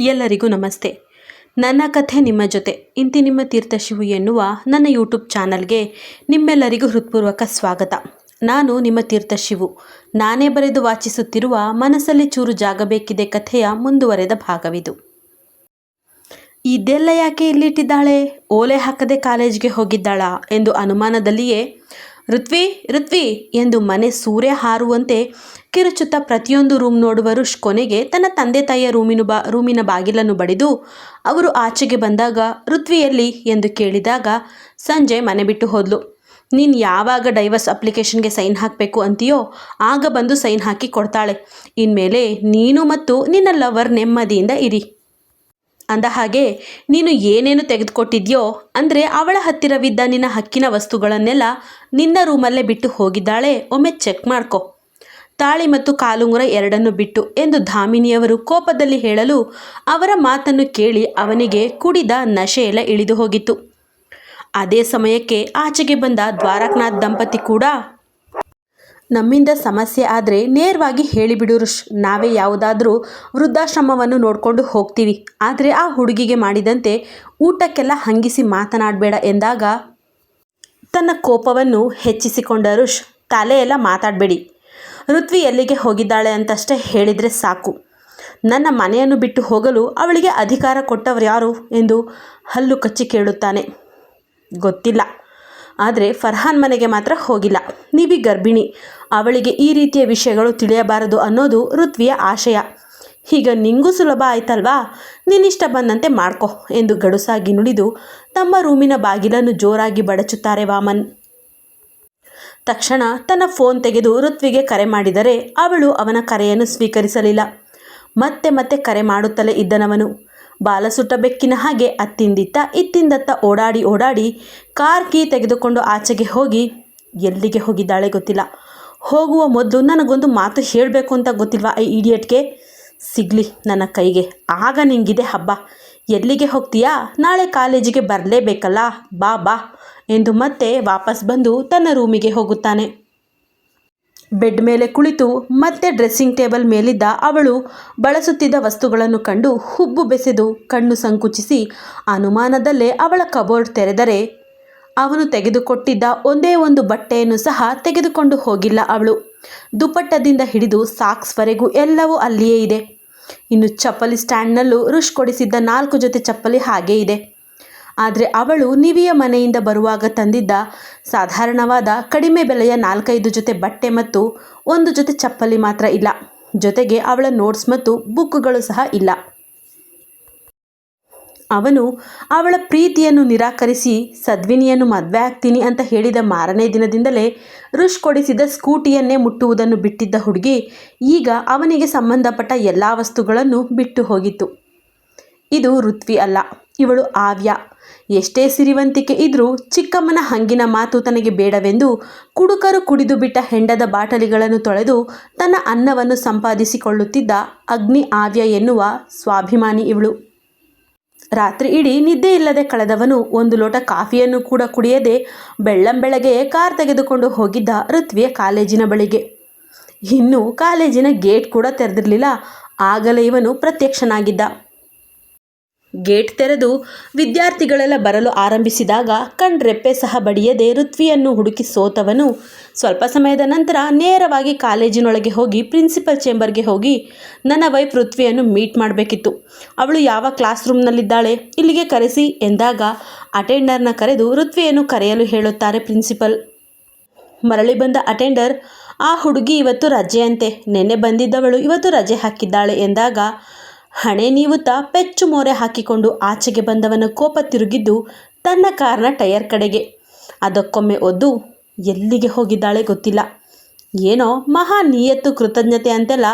ಎಲ್ಲರಿಗೂ ನಮಸ್ತೆ. ನನ್ನ ಕಥೆ ನಿಮ್ಮ ಜೊತೆ. ಇಂತಿ ನಿಮ್ಮ ತೀರ್ಥಶಿವು ಎನ್ನುವ ನನ್ನ ಯೂಟ್ಯೂಬ್ ಚಾನಲ್ಗೆ ನಿಮ್ಮೆಲ್ಲರಿಗೂ ಹೃತ್ಪೂರ್ವಕ ಸ್ವಾಗತ. ನಾನು ನಿಮ್ಮ ತೀರ್ಥಶಿವು ನಾನೇ ಬರೆದು ವಾಚಿಸುತ್ತಿರುವ ಮನಸ್ಸಲ್ಲಿ ಚೂರು ಜಾಗಬೇಕಿದೆ ಕಥೆಯ ಮುಂದುವರೆದ ಭಾಗವಿದು. ಇದೆಲ್ಲ ಯಾಕೆ ಇಲ್ಲಿಟ್ಟಿದ್ದಾಳೆ? ಓಲೆ ಹಾಕದೆ ಕಾಲೇಜ್ಗೆ ಹೋಗಿದ್ದಾಳಾ ಎಂದು ಅನುಮಾನದಲ್ಲಿಯೇ ಋತ್ವಿ ಋತ್ವಿ ಎಂದು ಮನೆ ಸೂರ್ಯ ಹಾರುವಂತೆ ಕಿರುಚುತ್ತಾ ಪ್ರತಿಯೊಂದು ರೂಮ್ ನೋಡುವರು ಕೊನೆಗೆ ತನ್ನ ತಂದೆ ತಾಯಿಯ ರೂಮಿನ ಬಾ, ರೂಮಿನ ಬಾಗಿಲನ್ನು ಬಡಿದು ಅವರು ಆಚೆಗೆ ಬಂದಾಗ ಋತ್ವಿಯಲ್ಲಿ ಎಂದು ಕೇಳಿದಾಗ ಸಂಜೆ ಮನೆ ಬಿಟ್ಟು ಹೋದ್ಲು. ನೀನು ಯಾವಾಗ ಡೈವರ್ಸ್ ಅಪ್ಲಿಕೇಶನ್ಗೆ ಸೈನ್ ಹಾಕಬೇಕು ಅಂತೀಯೋ ಆಗ ಬಂದು ಸೈನ್ ಹಾಕಿ ಕೊಡ್ತಾಳೆ. ಇನ್ಮೇಲೆ ನೀನು ಮತ್ತು ನಿನ್ನ ಲವರ್ ನೆಮ್ಮದಿಯಿಂದ ಇರಿ. ಅಂದ ಹಾಗೆ, ನೀನು ಏನೇನು ತೆಗೆದುಕೊಟ್ಟಿದ್ಯೋ, ಅಂದರೆ ಅವಳ ಹತ್ತಿರವಿದ್ದ ನಿನ್ನ ಹಕ್ಕಿನ ವಸ್ತುಗಳನ್ನೆಲ್ಲ ನಿನ್ನ ರೂಮಲ್ಲೇ ಬಿಟ್ಟು ಹೋಗಿದ್ದಾಳೆ, ಒಮ್ಮೆ ಚೆಕ್ ಮಾಡ್ಕೊ. ತಾಳಿ ಮತ್ತು ಕಾಲುಂಗುರ ಎರಡನ್ನು ಬಿಟ್ಟು ಎಂದು ಧಾಮಿನಿಯವರು ಕೋಪದಲ್ಲಿ ಹೇಳಲು ಅವರ ಮಾತನ್ನು ಕೇಳಿ ಅವನಿಗೆ ಕುಡಿದ ನಶೆಯೆಲ್ಲ ಇಳಿದು ಹೋಗಿತ್ತು. ಅದೇ ಸಮಯಕ್ಕೆ ಆಚೆಗೆ ಬಂದ ದ್ವಾರಕನಾಥ್ ದಂಪತಿ ಕೂಡ ನಮ್ಮಿಂದ ಸಮಸ್ಯೆ ಆದರೆ ನೇರವಾಗಿ ಹೇಳಿಬಿಡು ಋಷ್. ನಾವೇ ಯಾವುದಾದ್ರೂ ವೃದ್ಧಾಶ್ರಮವನ್ನು ನೋಡಿಕೊಂಡು ಹೋಗ್ತೀವಿ. ಆದರೆ ಆ ಹುಡುಗಿಗೆ ಮಾಡಿದಂತೆ ಊಟಕ್ಕೆಲ್ಲ ಹಂಗಿಸಿ ಮಾತನಾಡಬೇಡ ಎಂದಾಗ ತನ್ನ ಕೋಪವನ್ನು ಹೆಚ್ಚಿಸಿಕೊಂಡ ಋಷ್ ತಲೆಯೆಲ್ಲ ಮಾತಾಡಬೇಡಿ. ಋತ್ವಿ ಎಲ್ಲಿಗೆ ಹೋಗಿದ್ದಾಳೆ ಅಂತಷ್ಟೇ ಹೇಳಿದರೆ ಸಾಕು. ನನ್ನ ಮನೆಯನ್ನು ಬಿಟ್ಟು ಹೋಗಲು ಅವಳಿಗೆ ಅಧಿಕಾರ ಕೊಟ್ಟವರು ಯಾರು? ಎಂದು ಹಲ್ಲು ಕಚ್ಚಿ ಕೇಳುತ್ತಾನೆ. ಗೊತ್ತಿಲ್ಲ. ಆದರೆ ಫರ್ಹಾನ್ ಮನೆಗೆ ಮಾತ್ರ ಹೋಗಿಲ್ಲ. ನಿವಿ ಗರ್ಭಿಣಿ. ಅವಳಿಗೆ ಈ ರೀತಿಯ ವಿಷಯಗಳು ತಿಳಿಯಬಾರದು ಅನ್ನೋದು ಋತ್ವಿಯ ಆಶಯ. ಈಗ ನಿಂಗೂ ಸುಲಭ ಆಯ್ತಲ್ವಾ? ನಿನ್ನಿಷ್ಟ ಬಂದಂತೆ ಮಾಡ್ಕೊ ಎಂದು ಗಡುಸಾಗಿ ನುಡಿದು ತಮ್ಮ ರೂಮಿನ ಬಾಗಿಲನ್ನು ಜೋರಾಗಿ ಬಡಚುತ್ತಾರೆ ವಾಮನ್. ತಕ್ಷಣ ತನ್ನ ಫೋನ್ ತೆಗೆದು ಋತ್ವಿಗೆ ಕರೆ ಮಾಡಿದರೆ ಅವಳು ಅವನ ಕರೆಯನ್ನು ಸ್ವೀಕರಿಸಲಿಲ್ಲ. ಮತ್ತೆ ಮತ್ತೆ ಕರೆ ಮಾಡುತ್ತಲೇ ಇದ್ದನವನು. ಬಾಲಸುಟ್ಟ ಬೆಕ್ಕಿನ ಹಾಗೆ ಅತ್ತಿಂದಿತ್ತ ಇತ್ತಿಂದತ್ತ ಓಡಾಡಿ ಓಡಾಡಿ ಕಾರ್ ಕೀ ತೆಗೆದುಕೊಂಡು ಆಚೆಗೆ ಹೋಗಿ ಎಲ್ಲಿಗೆ ಹೋಗಿದ್ದಾಳೆ ಗೊತ್ತಿಲ್ಲ. ಹೋಗುವ ಮೊದಲು ನನಗೊಂದು ಮಾತು ಹೇಳಬೇಕು ಅಂತ ಗೊತ್ತಿಲ್ವಾ ಈ ಇಡಿಯಟ್ಗೆ? ಸಿಗಲಿ ನನ್ನ ಕೈಗೆ. ಆಗ ನಿಂಗಿದೆ ಹಬ್ಬ. ಎಲ್ಲಿಗೆ ಹೋಗ್ತೀಯಾ? ನಾಳೆ ಕಾಲೇಜಿಗೆ ಬರಲೇಬೇಕಲ್ಲ. ಬಾ ಬಾ ಎಂದು ಮತ್ತೆ ವಾಪಸ್ ಬಂದು ತನ್ನ ರೂಮಿಗೆ ಹೋಗುತ್ತಾನೆ. ಬೆಡ್ ಮೇಲೆ ಕುಳಿತು ಮತ್ತೆ ಡ್ರೆಸ್ಸಿಂಗ್ ಟೇಬಲ್ ಮೇಲಿದ್ದ ಅವಳು ಬಳಸುತ್ತಿದ್ದ ವಸ್ತುಗಳನ್ನು ಕಂಡು ಹುಬ್ಬು ಬೆಸೆದು ಕಣ್ಣು ಸಂಕುಚಿಸಿ ಅನುಮಾನದಲ್ಲೇ ಅವಳ ಕಬೋರ್ಡ್ ತೆರೆದರೆ ಅವನು ತೆಗೆದುಕೊಟ್ಟಿದ್ದ ಒಂದೇ ಒಂದು ಬಟ್ಟೆಯನ್ನು ಸಹ ತೆಗೆದುಕೊಂಡು ಹೋಗಿಲ್ಲ ಅವಳು. ದುಪ್ಪಟ್ಟದಿಂದ ಹಿಡಿದು ಸಾಕ್ಸ್ವರೆಗೂ ಎಲ್ಲವೂ ಅಲ್ಲಿಯೇ ಇದೆ. ಇನ್ನು ಚಪ್ಪಲಿ ಸ್ಟ್ಯಾಂಡ್ನಲ್ಲೂ ರುಷ್ ಕೊಡಿಸಿದ್ದ ನಾಲ್ಕು ಜೊತೆ ಚಪ್ಪಲಿ ಹಾಗೇ ಇದೆ. ಆದರೆ ಅವಳು ನಿವಿಯ ಮನೆಯಿಂದ ಬರುವಾಗ ತಂದಿದ್ದ ಸಾಧಾರಣವಾದ ಕಡಿಮೆ ಬೆಲೆಯ ನಾಲ್ಕೈದು ಜೊತೆ ಬಟ್ಟೆ ಮತ್ತು ಒಂದು ಜೊತೆ ಚಪ್ಪಲಿ ಮಾತ್ರ ಇಲ್ಲ. ಜೊತೆಗೆ ಅವಳ ನೋಟ್ಸ್ ಮತ್ತು ಬುಕ್ಗಳು ಸಹ ಇಲ್ಲ. ಅವನು ಅವಳ ಪ್ರೀತಿಯನ್ನು ನಿರಾಕರಿಸಿ, ಸದ್ವಿನಿಯನ್ನು ಮದುವೆ ಆಗ್ತೀನಿ ಅಂತ ಹೇಳಿದ ಮಾರನೇ ದಿನದಿಂದಲೇ ರುಷ್ ಕೊಡಿಸಿದ ಸ್ಕೂಟಿಯನ್ನೇ ಮುಟ್ಟುವುದನ್ನು ಬಿಟ್ಟಿದ್ದ ಹುಡುಗಿ ಈಗ ಅವನಿಗೆ ಸಂಬಂಧಪಟ್ಟ ಎಲ್ಲ ವಸ್ತುಗಳನ್ನು ಬಿಟ್ಟು ಹೋಗಿತ್ತು. ಇದು ಋತ್ವಿ ಅಲ್ಲ. ಇವಳು ಆವ್ಯ ಎಷ್ಟೇ ಸಿರಿವಂತಿಕೆ ಇದ್ರೂ ಚಿಕ್ಕಮ್ಮನ ಹಂಗಿನ ಮಾತು ತನಗೆ ಬೇಡವೆಂದು ಕುಡುಕರು ಕುಡಿದು ಬಿಟ್ಟ ಹೆಂಡದ ಬಾಟಲಿಗಳನ್ನು ತೊಳೆದು ತನ್ನ ಅನ್ನವನ್ನು ಸಂಪಾದಿಸಿಕೊಳ್ಳುತ್ತಿದ್ದ ಅಗ್ನಿ ಆವ್ಯ ಎನ್ನುವ ಸ್ವಾಭಿಮಾನಿ ಇವಳು. ರಾತ್ರಿ ಇಡೀ ನಿದ್ದೆ ಇಲ್ಲದೆ ಕಳೆದವನು ಒಂದು ಲೋಟ ಕಾಫಿಯನ್ನು ಕೂಡ ಕುಡಿಯದೆ ಬೆಳ್ಳಂಬೆಳಗ್ಗೆ ಕಾರ್ ತೆಗೆದುಕೊಂಡು ಹೋಗಿದ್ದ ಋತ್ವಿಯ ಕಾಲೇಜಿನ ಬಳಿಗೆ. ಇನ್ನೂ ಕಾಲೇಜಿನ ಗೇಟ್ ಕೂಡ ತೆರೆದಿರಲಿಲ್ಲ. ಆಗಲೇ ಇವನು ಪ್ರತ್ಯಕ್ಷನಾಗಿದ್ದ. ಗೇಟ್ ತೆರೆದು ವಿದ್ಯಾರ್ಥಿಗಳೆಲ್ಲ ಬರಲು ಆರಂಭಿಸಿದಾಗ ಕಣ್ರೆಪ್ಪೆ ಸಹ ಬಡಿಯದೆ ಋತ್ವಿಯನ್ನು ಹುಡುಕಿ ಸೋತವನು. ಸ್ವಲ್ಪ ಸಮಯದ ನಂತರ ನೇರವಾಗಿ ಕಾಲೇಜಿನೊಳಗೆ ಹೋಗಿ ಪ್ರಿನ್ಸಿಪಲ್ ಚೇಂಬರ್ಗೆ ಹೋಗಿ, ನನ್ನ ವೈಫ್ ಋತ್ವಿಯನ್ನು ಮೀಟ್ ಮಾಡಬೇಕಿತ್ತು. ಅವಳು ಯಾವ ಕ್ಲಾಸ್ ರೂಮ್ನಲ್ಲಿದ್ದಾಳೆ? ಇಲ್ಲಿಗೆ ಕರೆಸಿ ಎಂದಾಗ ಅಟೆಂಡರ್ನ ಕರೆದು ಋತ್ವಿಯನ್ನು ಕರೆಯಲು ಹೇಳುತ್ತಾರೆ ಪ್ರಿನ್ಸಿಪಲ್. ಮರಳಿ ಬಂದ ಅಟೆಂಡರ್, ಆ ಹುಡುಗಿ ಇವತ್ತು ರಜೆಯಂತೆ. ನೆನ್ನೆ ಬಂದಿದ್ದವಳು ಇವತ್ತು ರಜೆ ಹಾಕಿದ್ದಾಳೆ ಎಂದಾಗ ಹಣೆ ನೀವುತ್ತಾ ಪೆಚ್ಚು ಮೋರೆ ಹಾಕಿಕೊಂಡು ಆಚೆಗೆ ಬಂದವನ ಕೋಪ ತಿರುಗಿದ್ದು ತನ್ನ ಕಾರ್ನ ಟಯರ್ ಕಡೆಗೆ. ಅದಕ್ಕೊಮ್ಮೆ ಒದ್ದು ಎಲ್ಲಿಗೆ ಹೋಗಿದ್ದಾಳೆ ಗೊತ್ತಿಲ್ಲ. ಏನೋ ಮಹಾ ನಿಯತ್ತು ಕೃತಜ್ಞತೆ ಅಂತೆಲ್ಲ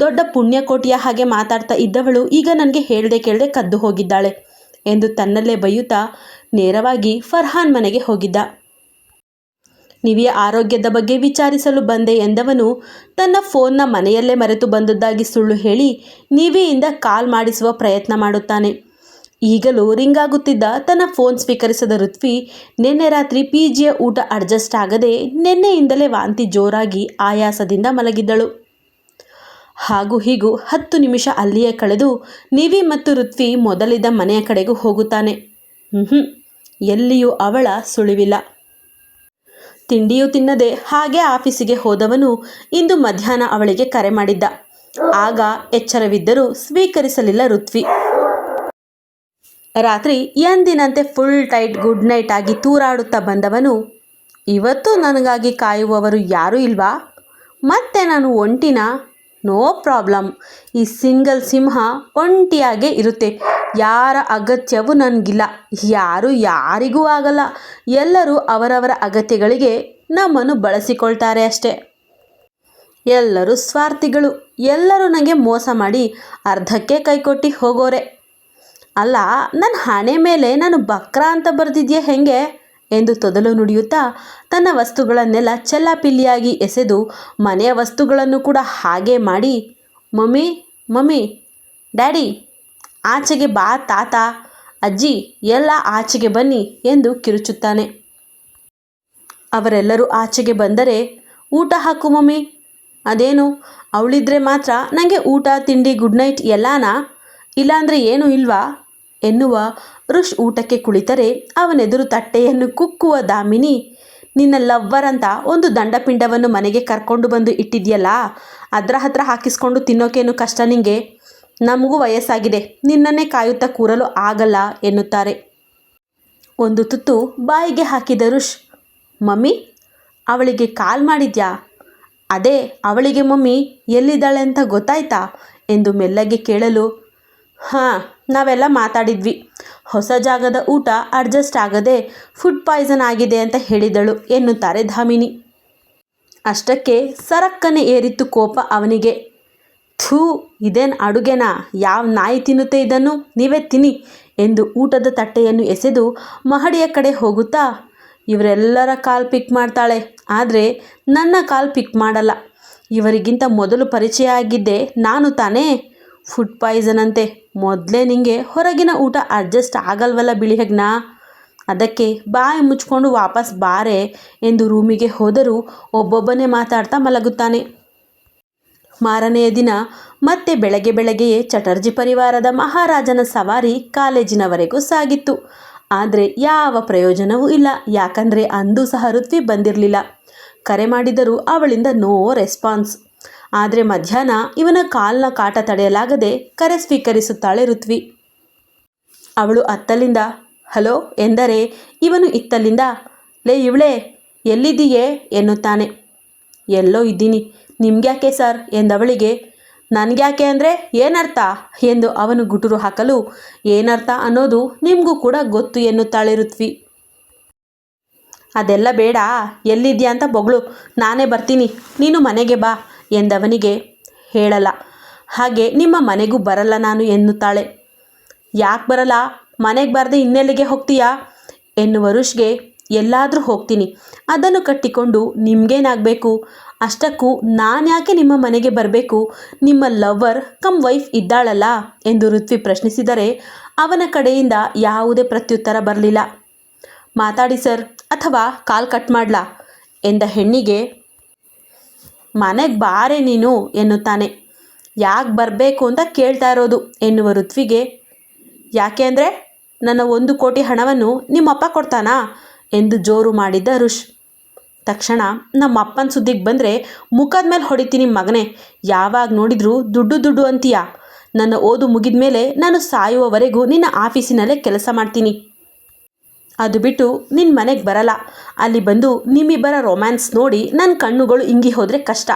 ದೊಡ್ಡ ಪುಣ್ಯಕೋಟಿಯ ಹಾಗೆ ಮಾತಾಡ್ತಾ ಇದ್ದವಳು ಈಗ ನನಗೆ ಹೇಳದೆ ಕೇಳದೆ ಕದ್ದು ಹೋಗಿದ್ದಾಳೆ ಎಂದು ತನ್ನಲ್ಲೇ ಬೈಯುತ್ತಾ ನೇರವಾಗಿ ಫರ್ಹಾನ್ ಮನೆಗೆ ಹೋಗಿದ್ದ. ನಿವಿಯ ಆರೋಗ್ಯದ ಬಗ್ಗೆ ವಿಚಾರಿಸಲು ಬಂದೆ ಎಂದವನು ತನ್ನ ಫೋನ್ನ ಮನೆಯಲ್ಲೇ ಮರೆತು ಬಂದದ್ದಾಗಿ ಸುಳ್ಳು ಹೇಳಿ ನಿವಿಯಿಂದ ಕಾಲ್ ಮಾಡಿಸುವ ಪ್ರಯತ್ನ ಮಾಡುತ್ತಾನೆ. ಈಗಲೂ ರಿಂಗ್ ಆಗುತ್ತಿದ್ದ ತನ್ನ ಫೋನ್ ಸ್ವೀಕರಿಸದ ಋತ್ವಿ ನಿನ್ನೆ ರಾತ್ರಿ ಪಿ ಜಿಯ ಊಟ ಅಡ್ಜಸ್ಟ್ ಆಗದೆ ನಿನ್ನೆಯಿಂದಲೇ ವಾಂತಿ ಜೋರಾಗಿ ಆಯಾಸದಿಂದ ಮಲಗಿದ್ದಳು. ಹಾಗೂ ಹೀಗೂ ಹತ್ತು ನಿಮಿಷ ಅಲ್ಲಿಯೇ ಕಳೆದು ನಿವಿ ಮತ್ತು ಋತ್ವಿ ಮೊದಲಿದ್ದ ಮನೆಯ ಕಡೆಗೂ ಹೋಗುತ್ತಾನೆ. ಹ್ಞೂ ಎಲ್ಲಿಯೂ ಅವಳ ಸುಳಿವಿಲ್ಲ. ತಿಂಡಿಯೂ ತಿನ್ನದೆ ಹಾಗೆ ಆಫೀಸಿಗೆ ಹೋದವನು ಇಂದು ಮಧ್ಯಾಹ್ನ ಅವಳಿಗೆ ಕರೆ ಮಾಡಿದ್ದ. ಆಗ ಎಚ್ಚರವಿದ್ದರೂ ಸ್ವೀಕರಿಸಲಿಲ್ಲ ಋತ್ವಿ. ರಾತ್ರಿ ಎಂದಿನಂತೆ ಫುಲ್ ಟೈಟ್ ಗುಡ್ ನೈಟ್ ಆಗಿ ತೂರಾಡುತ್ತಾ ಬಂದವನು, ಇವತ್ತು ನನಗಾಗಿ ಕಾಯುವವರು ಯಾರೂ ಇಲ್ವಾ? ಮತ್ತೆ ನಾನು ಒಂಟಿನ? No problem. ಈ ಸಿಂಗಲ್ ಸಿಂಹ ಒಂಟಿಯಾಗೇ ಇರುತ್ತೆ. ಯಾರ ಅಗತ್ಯವೂ ನನಗಿಲ್ಲ. ಯಾರು ಯಾರಿಗೂ ಆಗಲ್ಲ. ಎಲ್ಲರೂ ಅವರವರ ಅಗತ್ಯಗಳಿಗೆ ನಮ್ಮನ್ನು ಬಳಸಿಕೊಳ್ತಾರೆ ಅಷ್ಟೇ. ಎಲ್ಲರೂ ಸ್ವಾರ್ಥಿಗಳು. ಎಲ್ಲರೂ ನನಗೆ ಮೋಸ ಮಾಡಿ ಅರ್ಧಕ್ಕೆ ಕೈಕೊಟ್ಟು ಹೋಗೋರೆ. ಅಲ್ಲ ನನ್ನ ಹಣೆ ಮೇಲೆ ನಾನು ಬಕ್ರ ಅಂತ ಬರೆದಿದ್ಯಾ ಹೆಂಗೆ? ಎಂದು ತೊದಲು ನುಡಿಯುತ್ತಾ ತನ್ನ ವಸ್ತುಗಳನ್ನೆಲ್ಲ ಚೆಲ್ಲಾಪಿಲ್ಲಿಯಾಗಿ ಎಸೆದು ಮನೆಯ ವಸ್ತುಗಳನ್ನು ಕೂಡ ಹಾಗೆ ಮಾಡಿ, ಮಮ್ಮಿ ಮಮ್ಮಿ, ಡ್ಯಾಡಿ, ಆಚೆಗೆ ಬಾ ತಾತ, ಅಜ್ಜಿ, ಎಲ್ಲ ಆಚೆಗೆ ಬನ್ನಿ ಎಂದು ಕಿರುಚುತ್ತಾನೆ. ಅವರೆಲ್ಲರೂ ಆಚೆಗೆ ಬಂದರೆ, ಊಟ ಹಾಕು ಮಮ್ಮಿ. ಅದೇನು? ಅವಳಿದ್ರೆ ಮಾತ್ರ ನನಗೆ ಊಟ, ತಿಂಡಿ, ಗುಡ್ ನೈಟ್ ಎಲ್ಲಾನ? ಇಲ್ಲಾಂದರೆ ಏನೂ ಇಲ್ವಾ? ಎನ್ನುವ ಋಷ್ ಊಟಕ್ಕೆ ಕುಳಿತರೆ ಅವನೆದುರು ತಟ್ಟೆಯನ್ನು ಕುಕ್ಕುವ ದಾಮಿನಿ, ನಿನ್ನ ಲವ್ವರ್ ಅಂತ ಒಂದು ದಂಡಪಿಂಡವನ್ನು ಮನೆಗೆ ಕರ್ಕೊಂಡು ಬಂದು ಇಟ್ಟಿದ್ಯಲ್ಲ, ಅದರ ಹತ್ರ ಹಾಕಿಸ್ಕೊಂಡು ತಿನ್ನೋಕೇನು ಕಷ್ಟ ನಿಂಗೆ? ನಮಗೂ ವಯಸ್ಸಾಗಿದೆ, ನಿನ್ನನ್ನೇ ಕಾಯುತ್ತಾ ಕೂರಲು ಆಗಲ್ಲ ಎನ್ನುತ್ತಾರೆ. ಒಂದು ತುತ್ತು ಬಾಯಿಗೆ ಹಾಕಿದ ರುಷ್ ಮಮ್ಮಿ, ಅವಳಿಗೆ ಕಾಲ್ ಮಾಡಿದ್ಯಾ? ಅದೇ, ಅವಳಿಗೆ ಮಮ್ಮಿ ಎಲ್ಲಿದ್ದಾಳೆ ಅಂತ ಗೊತ್ತಾಯ್ತಾ? ಎಂದು ಮೆಲ್ಲಗೆ ಕೇಳಲು ಹಾಂ, ನಾವೆಲ್ಲ ಮಾತಾಡಿದ್ವಿ. ಹೊಸ ಜಾಗದ ಊಟ ಅಡ್ಜಸ್ಟ್ ಆಗದೆ ಫುಡ್ ಪಾಯ್ಸನ್ ಆಗಿದೆ ಅಂತ ಹೇಳಿದಳು ಎನ್ನುತ್ತಾರೆ ಧಾಮಿನಿ. ಅಷ್ಟಕ್ಕೆ ಸರಕ್ಕನೆ ಏರಿತ್ತು ಕೋಪ ಅವನಿಗೆ. ಥೂ, ಇದೇನು ಅಡುಗೆನಾ? ಯಾವ ನಾಯಿ ತಿನ್ನುತ್ತೆ ಇದನ್ನು? ನೀವೇ ತಿನ್ನಿ ಎಂದು ಊಟದ ತಟ್ಟೆಯನ್ನು ಎಸೆದು ಮಹಡಿಯ ಕಡೆ ಹೋಗುತ್ತಾ, ಇವರೆಲ್ಲರ ಕಾಲ್ ಪಿಕ್ ಮಾಡ್ತಾಳೆ. ಆದರೆ ನನ್ನ ಕಾಲ್ ಪಿಕ್ ಮಾಡಲ್ಲ. ಇವರಿಗಿಂತ ಮೊದಲು ಪರಿಚಯ ಆಗಿದ್ದೆ ನಾನು ತಾನೇ. ಫುಡ್ ಪಾಯ್ಸನ್ ಅಂತೆ ಮೊದಲೇ ನಿಂಗೆ ಹೊರಗಿನ ಊಟ ಅಡ್ಜಸ್ಟ್ ಆಗಲ್ವಲ್ಲ ಬಿಳಿಹಗ್ನ ಅದಕ್ಕೆ ಬಾಯಿ ಮುಚ್ಕೊಂಡು ವಾಪಸ್ ಬಾರೆ ಎಂದು ರೂಮಿಗೆ ಹೋದರೂ ಒಬ್ಬೊಬ್ಬನೇ ಮಾತಾಡ್ತಾ ಮಲಗುತ್ತಾನೆ. ಮಾರನೆಯ ದಿನ ಮತ್ತೆ ಬೆಳಗ್ಗೆ ಬೆಳಗ್ಗೆಯೇ ಚಟರ್ಜಿ ಪರಿವಾರದ ಮಹಾರಾಜನ ಸವಾರಿ ಕಾಲೇಜಿನವರೆಗೂ ಸಾಗಿತ್ತು. ಆದರೆ ಯಾವ ಪ್ರಯೋಜನವೂ ಇಲ್ಲ, ಯಾಕಂದರೆ ಅಂದು ಸಹ ಋತ್ವಿ ಬಂದಿರಲಿಲ್ಲ. ಕರೆ ಮಾಡಿದರೂ ಅವಳಿಂದ ನೋ ರೆಸ್ಪಾನ್ಸ್. ಆದರೆ ಮಧ್ಯಾಹ್ನ ಇವನ ಕಾಲ್ನ ಕಾಟ ತಡೆಯಲಾಗದೆ ಕರೆ ಸ್ವೀಕರಿಸುತ್ತಾಳೆ ಋತ್ವಿ. ಅವಳು ಅತ್ತಲಿಂದ, ಹಲೋ, ಎಂದರೆ ಇವನು ಇತ್ತಲಿಂದ? ಲೇ ಇವಳೇ, ಎಲ್ಲಿದ್ದೀಯೇ? ಎನ್ನುತ್ತಾನೆ. ಎಲ್ಲೋ ಇದ್ದೀನಿ. ನಿಮ್ಗ್ಯಾಕೆ ಸರ್? ಎಂದವಳಿಗೆ, ನನಗ್ಯಾಕೆ ಅಂದರೆ ಏನರ್ಥ? ಎಂದು ಅವನು ಗುಟುರು ಹಾಕಲು, ಏನರ್ಥ ಅನ್ನೋದು ನಿಮಗೂ ಕೂಡ ಗೊತ್ತು ಎನ್ನುತ್ತಾಳೆ ಋತ್ವಿ. ಅದೆಲ್ಲ ಬೇಡ. ಎಲ್ಲಿದ್ಯಾ ಅಂತ ಬೊಗಳು. ನಾನೇ ಬರ್ತೀನಿ. ನೀನು ಮನೆಗೆ ಬಾ. ಎಂದವನಿಗೆ ಹೇಳಲ್ಲ. ಹಾಗೆ ನಿಮ್ಮ ಮನೆಗೂ ಬರಲ್ಲ ನಾನು ಎನ್ನುತ್ತಾಳೆ. ಯಾಕೆ ಬರಲ್ಲ? ಮನೆಗೆ ಬರದೆ ಇನ್ನೆಲ್ಲಿಗೆ ಹೋಗ್ತೀಯಾ? ಎನ್ನುವ ಋಷ್ಗೆ ಎಲ್ಲಾದರೂ ಹೋಗ್ತೀನಿ. ಅದನ್ನು ಕಟ್ಟಿಕೊಂಡು ನಿಮಗೇನಾಗಬೇಕು? ಅಷ್ಟಕ್ಕೂ ನಾನು ಯಾಕೆ ನಿಮ್ಮ ಮನೆಗೆ ಬರಬೇಕು? ನಿಮ್ಮ ಲವ್ವರ್ ಕಮ್ ವೈಫ್ ಇದ್ದಾಳಲ್ಲ? ಎಂದು ಋತ್ವಿ ಪ್ರಶ್ನಿಸಿದರೆ ಅವನ ಕಡೆಯಿಂದ ಯಾವುದೇ ಪ್ರತ್ಯುತ್ತರ ಬರಲಿಲ್ಲ. ಮಾತಾಡಿ ಸರ್. ಅಥವಾ ಕಾಲ್ ಕಟ್ ಮಾಡ್ಲಾ? ಎಂದ ಹೆಣ್ಣಿಗೆ ಮನೆಗೆ ಬಾರೆ ನೀನು ಎನ್ನುತ್ತಾನೆ. ಯಾಕೆ ಬರಬೇಕು ಅಂತ ಕೇಳ್ತಾ ಇರೋದು ಎನ್ನುವ ಋತ್ವಿಗೆ, ಯಾಕೆ ಅಂದರೆ ನನ್ನ ಒಂದು ಕೋಟಿ ಹಣವನ್ನು ನಿಮ್ಮಪ್ಪ ಕೊಡ್ತಾನಾ? ಎಂದು ಜೋರು ಮಾಡಿದ್ದ ಋಷ್. ತಕ್ಷಣ, ನಮ್ಮ ಅಪ್ಪನ ಸುದ್ದಿಗೆ ಬಂದರೆ ಮುಖದ ಮೇಲೆ ಹೊಡಿತೀನಿ ಮಗನೇ. ಯಾವಾಗ ನೋಡಿದರೂ ದುಡ್ಡು ದುಡ್ಡು ಅಂತೀಯ. ನನ್ನ ಓದು ಮುಗಿದ ಮೇಲೆ ನಾನು ಸಾಯುವವರೆಗೂ ನಿನ್ನ ಆಫೀಸಿನಲ್ಲೇ ಕೆಲಸ ಮಾಡ್ತೀನಿ. ಅದು ಬಿಟ್ಟು ನಿನ್ನ ಮನೆಗೆ ಬರಲ್ಲ. ಅಲ್ಲಿ ಬಂದು ನಿಮ್ಮಿಬ್ಬರ ರೊಮ್ಯಾನ್ಸ್ ನೋಡಿ ನನ್ನ ಕಣ್ಣುಗಳು ಇಂಗಿ ಹೋದರೆ ಕಷ್ಟ.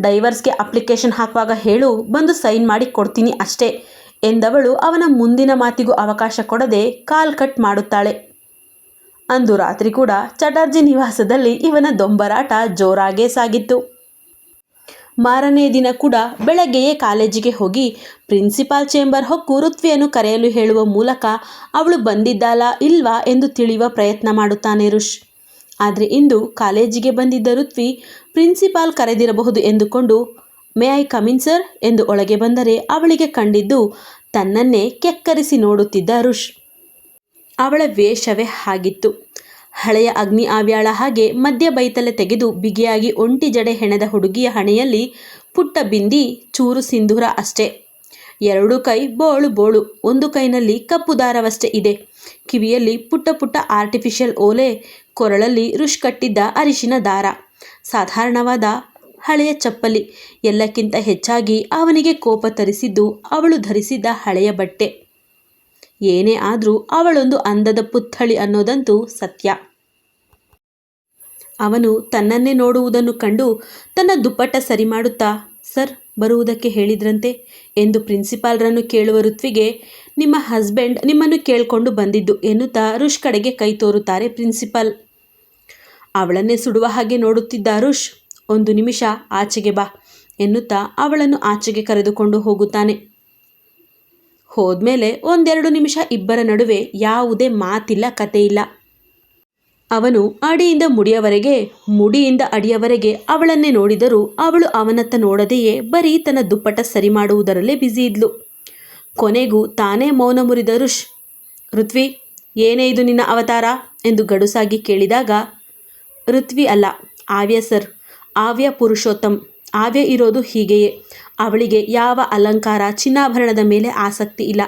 ಡೈವರ್ಸ್ಗೆ ಅಪ್ಲಿಕೇಶನ್ ಹಾಕುವಾಗ ಹೇಳು, ಬಂದು ಸೈನ್ ಮಾಡಿ ಕೊಡ್ತೀನಿ ಅಷ್ಟೇ ಎಂದವಳು ಅವನ ಮುಂದಿನ ಮಾತಿಗೂ ಅವಕಾಶ ಕೊಡದೆ ಕಾಲ್ ಕಟ್ ಮಾಡುತ್ತಾಳೆ. ಅಂದು ರಾತ್ರಿ ಕೂಡ ಚಟರ್ಜಿ ನಿವಾಸದಲ್ಲಿ ಇವನ ದೊಂಬರಾಟ ಜೋರಾಗೇ ಸಾಗಿತ್ತು. ಮಾರನೇ ದಿನ ಕೂಡ ಬೆಳಗ್ಗೆಯೇ ಕಾಲೇಜಿಗೆ ಹೋಗಿ ಪ್ರಿನ್ಸಿಪಾಲ್ ಚೇಂಬರ್ ಹೊಕ್ಕು ಋತ್ವಿಯನ್ನು ಕರೆಯಲು ಹೇಳುವ ಮೂಲಕ ಅವಳು ಬಂದಿದ್ದಾಳಾ ಇಲ್ವಾ ಎಂದು ತಿಳಿಯುವ ಪ್ರಯತ್ನ ಮಾಡುತ್ತಾನೆ ಋಷ್. ಆದರೆ ಇಂದು ಕಾಲೇಜಿಗೆ ಬಂದಿದ್ದ ಋತ್ವಿ ಪ್ರಿನ್ಸಿಪಾಲ್ ಕರೆದಿರಬಹುದು ಎಂದುಕೊಂಡು, ಮೇ ಐ ಕಮಿನ್ ಸರ್ ಎಂದು ಒಳಗೆ ಬಂದರೆ ಅವಳಿಗೆ ಕಂಡಿದ್ದು ತನ್ನನ್ನೇ ಕೆಕ್ಕರಿಸಿ ನೋಡುತ್ತಿದ್ದ ಋಷ್. ಅವಳ ವೇಷವೇ ಹಾಗಿತ್ತು. ಹಳೆಯ ಅಗ್ನಿ ಆವ್ಯಾಳ ಹಾಗೆ ಮದ್ಯ ಬೈತಲೆ ತೆಗೆದು ಬಿಗಿಯಾಗಿ ಒಂಟಿ ಜಡೆ ಹೆಣೆದ ಹುಡುಗಿಯ ಹಣೆಯಲ್ಲಿ ಪುಟ್ಟ ಬಿಂದಿ, ಚೂರು ಸಿಂಧೂರ ಅಷ್ಟೇ. ಎರಡು ಕೈ ಬೋಳು ಬೋಳು, ಒಂದು ಕೈನಲ್ಲಿ ಕಪ್ಪು ದಾರವಷ್ಟೇ ಇದೆ. ಕಿವಿಯಲ್ಲಿ ಪುಟ್ಟ ಪುಟ್ಟ ಆರ್ಟಿಫಿಷಿಯಲ್ ಓಲೆ, ಕೊರಳಲ್ಲಿ ರುಷ್ ಕಟ್ಟಿದ್ದ ಅರಿಶಿನ ದಾರ. ಸಾಧಾರಣವಾದ ಹಳೆಯ ಚಪ್ಪಲಿ, ಎಲ್ಲಕ್ಕಿಂತ ಹೆಚ್ಚಾಗಿ ಅವನಿಗೆ ಕೋಪ ತರಿಸಿದ್ದು ಅವಳು ಧರಿಸಿದ್ದ ಹಳೆಯ ಬಟ್ಟೆ. ಏನೇ ಆದರೂ ಅವಳೊಂದು ಅಂದದ ಪುತ್ಥಳಿ ಅನ್ನೋದಂತೂ ಸತ್ಯ. ಅವನು ತನ್ನನ್ನೇ ನೋಡುವುದನ್ನು ಕಂಡು ತನ್ನ ದುಪ್ಪಟ್ಟ ಸರಿ ಮಾಡುತ್ತಾ, ಸರ್, ಬರುವುದಕ್ಕೆ ಹೇಳಿದ್ರಂತೆ ಎಂದು ಪ್ರಿನ್ಸಿಪಾಲ್ರನ್ನು ಕೇಳುವ ಋತ್ವಿಗೆ, ನಿಮ್ಮ ಹಸ್ಬೆಂಡ್ ನಿಮ್ಮನ್ನು ಕೇಳಿಕೊಂಡು ಬಂದಿದ್ದು ಎನ್ನುತ್ತಾ ರುಷ್ ಕಡೆಗೆ ಕೈ ತೋರುತ್ತಾರೆ ಪ್ರಿನ್ಸಿಪಾಲ್. ಅವಳನ್ನೇ ಸುಡುವ ಹಾಗೆ ನೋಡುತ್ತಿದ್ದ ರುಷ್ ಒಂದು ನಿಮಿಷ ಆಚೆಗೆ ಬಾ ಎನ್ನುತ್ತಾ ಅವಳನ್ನು ಆಚೆಗೆ ಕರೆದುಕೊಂಡು ಹೋಗುತ್ತಾನೆ. ಹೋದ್ಮೇಲೆ ಒಂದೆರಡು ನಿಮಿಷ ಇಬ್ಬರ ನಡುವೆ ಯಾವುದೇ ಮಾತಿಲ್ಲ ಕಥೆಯಿಲ್ಲ ಅವನು ಅಡಿಯಿಂದ ಮುಡಿಯವರೆಗೆ, ಮುಡಿಯಿಂದ ಅಡಿಯವರೆಗೆ ಅವಳನ್ನೇ ನೋಡಿದರೂ ಅವಳು ಅವನತ್ತ ನೋಡದೆಯೇ ಬರೀ ತನ್ನ ದುಪ್ಪಟ ಸರಿ ಮಾಡುವುದರಲ್ಲೇ ಬ್ಯುಸಿ ಇದ್ಲು. ಕೊನೆಗೂ ತಾನೇ ಮೌನ ಮುರಿದ ಋಷ್, ಋತ್ವಿ, ಏನೇ ಇದು ನಿನ್ನ ಅವತಾರ? ಎಂದು ಗಡುಸಾಗಿ ಕೇಳಿದಾಗ, ಋತ್ವಿ ಅಲ್ಲ ಆವ್ಯ ಸರ್ ಆವ್ಯ ಪುರುಷೋತ್ತಮ್. ಆವ್ಯ ಇರೋದು ಹೀಗೆಯೇ. ಅವಳಿಗೆ ಯಾವ ಅಲಂಕಾರ, ಚಿನ್ನಾಭರಣದ ಮೇಲೆ ಆಸಕ್ತಿ ಇಲ್ಲ.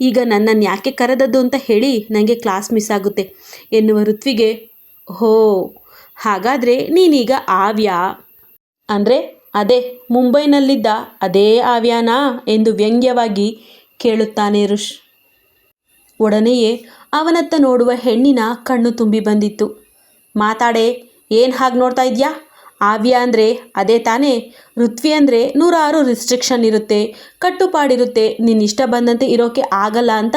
ಈಗ ನನ್ನನ್ನು ಯಾಕೆ ಕರೆದದ್ದು ಅಂತ ಹೇಳಿ ನನಗೆ ಕ್ಲಾಸ್ ಮಿಸ್ ಆಗುತ್ತೆ ಎನ್ನುವ ಋತ್ವಿಗೆ, ಹೋ, ಹಾಗಾದರೆ ನೀನೀಗ ಆವ್ಯ? ಅಂದರೆ, ಅದೇ, ಮುಂಬೈನಲ್ಲಿದ್ದ ಅದೇ ಆವ್ಯಾನಾ ಎಂದು ವ್ಯಂಗ್ಯವಾಗಿ ಕೇಳುತ್ತಾನೆ ಋಷ್. ಒಡನೆಯೇ ಅವನತ್ತ ನೋಡುವ ಹೆಣ್ಣಿನ ಕಣ್ಣು ತುಂಬಿ ಬಂದಿತ್ತು. ಮಾತಾಡೆ, ಏನು ಹಾಗೆ ನೋಡ್ತಾ ಇದೆಯಾ? ಆವ್ಯ ಅಂದರೆ ಅದೇ ತಾನೇ, ಋತ್ವಿ ಅಂದರೆ ನೂರಾರು ರಿಸ್ಟ್ರಿಕ್ಷನ್ ಇರುತ್ತೆ, ಕಟ್ಟುಪಾಡಿರುತ್ತೆ ನಿನ್ನ ಇಷ್ಟ ಬಂದಂತೆ ಇರೋಕ್ಕೆ ಆಗಲ್ಲ ಅಂತ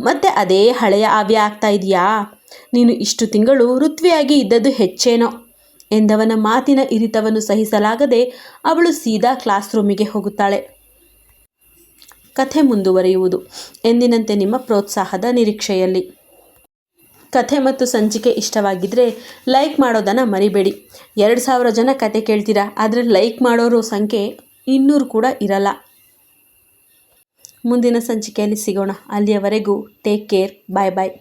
ಮತ್ತೆ ಅದೇ ಹಳೆಯ ಆವ್ಯ ಆಗ್ತಾ ಇದೆಯಾ? ನೀನು ಇಷ್ಟು ತಿಂಗಳು ಋತ್ವಿಯಾಗಿ ಇದ್ದದ್ದು ಹೆಚ್ಚೇನೋ? ಎಂದವನ ಮಾತಿನ ಇರಿತವನ್ನು ಸಹಿಸಲಾಗದೆ ಅವಳು ಸೀದಾ ಕ್ಲಾಸ್ ರೂಮಿಗೆ ಹೋಗುತ್ತಾಳೆ. ಕಥೆ ಮುಂದುವರಿಯುವುದು. ಎಂದಿನಂತೆ ನಿಮ್ಮ ಪ್ರೋತ್ಸಾಹದ ನಿರೀಕ್ಷೆಯಲ್ಲಿ. ಕಥೆ ಮತ್ತು ಸಂಚಿಕೆ ಇಷ್ಟವಾಗಿದ್ದರೆ ಲೈಕ್ ಮಾಡೋದನ್ನು ಮರಿಬೇಡಿ. ಎರಡು ಸಾವಿರ ಜನ ಕತೆ ಕೇಳ್ತೀರಾ, ಆದರೆ ಲೈಕ್ ಮಾಡೋರು ಸಂಖ್ಯೆ ಇನ್ನೂರು ಕೂಡ ಇರಲ್ಲ. ಮುಂದಿನ ಸಂಚಿಕೆಯಲ್ಲಿ ಸಿಗೋಣ. ಅಲ್ಲಿಯವರೆಗೂ ಟೇಕ್ ಕೇರ್ ಬಾಯ್ ಬಾಯ್